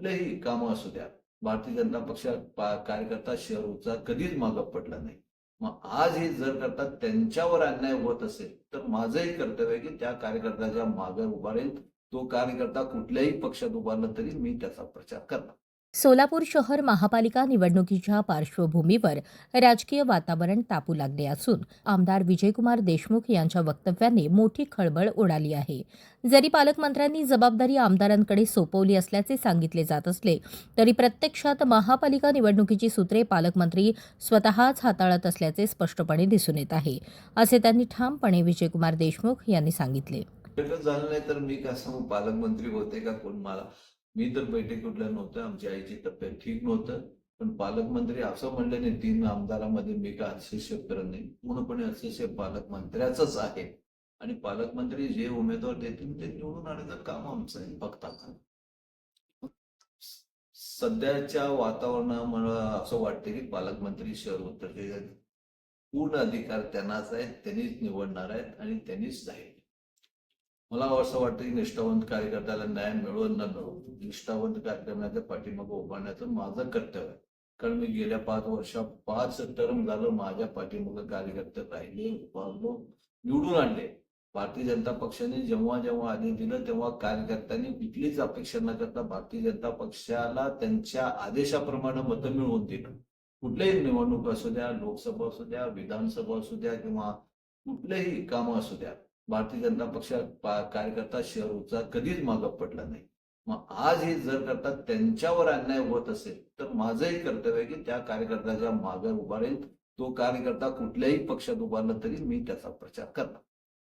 कुठलेही कामं असू द्या भारतीय जनता पक्ष कार्यकर्ता शहरचा कधीच मागं पडला नाही. मग आज हे जर करता त्यांच्यावर अन्याय होत असेल तर माझंही कर्तव्य आहे की त्या कार्यकर्त्याच्या मागे उभा राहील तो कार्यकर्ता कुठल्याही पक्षात उभारला तरी मी त्याचा प्रचार करणार. सोलापूर शहर महापालिका निवडणुकीच्या पार्श्वभूमीवर राजकीय वातावरण तापू लागले असून आमदार विजयकुमार देशमुख यांच्या वक्तव्याने मोठी खळबळ उडाली आहे. जरी पालकमंत्र्यांनी जबाबदारी आमदारांकडे सोपवली असल्याचे सांगितले जात असले तरी प्रत्यक्षात महापालिका निवडणुकीची सूत्रे पालकमंत्री स्वतःच हाताळत असल्याचे स्पष्टपणे दिसून येत आहे असे त्यांनी ठामपणे विजयकुमार देशमुख यांनी सांगितले. झालं नाही तर मी काय सांगू पालकमंत्री होते का कोण मला? मी तर बैठक कुठल्या नव्हतं आमच्या आईची तब्येत ठीक नव्हतं. पण पालकमंत्री असं म्हणले नाही तीन आमदारामध्ये मी काय हस्तक्षेप करत नाही. पूर्णपणे हस्तक्षेप पालकमंत्र्याचाच आहे. आणि पालकमंत्री जे उमेदवार देतील ते निवडून आणण्याचं काम आमचं आहे फक्त सध्याच्या वातावरणामुळे असं वाटतं की पालकमंत्री शहर उत्तर पूर्ण अधिकार त्यांनाच आहेत त्यांनीच निवडणार आहेत आणि त्यांनीच जाहीर मला असं वाटतं की निष्ठावंत कार्यकर्त्याला न्याय मिळो न मिळो निष्ठावंत कार्यक्रमाच्या पाठीमागे उभारण्याचं माझं कर्तव्य आहे. कारण मी गेल्या पाच वर्षात पाच टर्म झालं माझ्या पाठीमागे कार्यकर्ते राहिले उभारलो निवडून आणले. भारतीय जनता पक्षाने जेव्हा जेव्हा आधी दिलं तेव्हा कार्यकर्त्यांनी कुठलीच अपेक्षा न करता भारतीय जनता पक्षाला त्यांच्या आदेशाप्रमाणे मतं मिळवून दिलं. कुठल्याही निवडणूक असू द्या लोकसभा असू द्या विधानसभा असू द्या किंवा कुठलेही कामं असू द्या भारतीय जनता पक्षा कार्यकर्ता शहरचा कधीच मागं पडला नाही. मग आज हे जर करता त्यांच्यावर अन्याय होत असेल तर माझंही कर्तव्य की त्या कार्यकर्त्याच्या मागे उभा राहील तो कार्यकर्ता कुठल्याही पक्षात उभारला तरी मी त्याचा प्रचार करणार.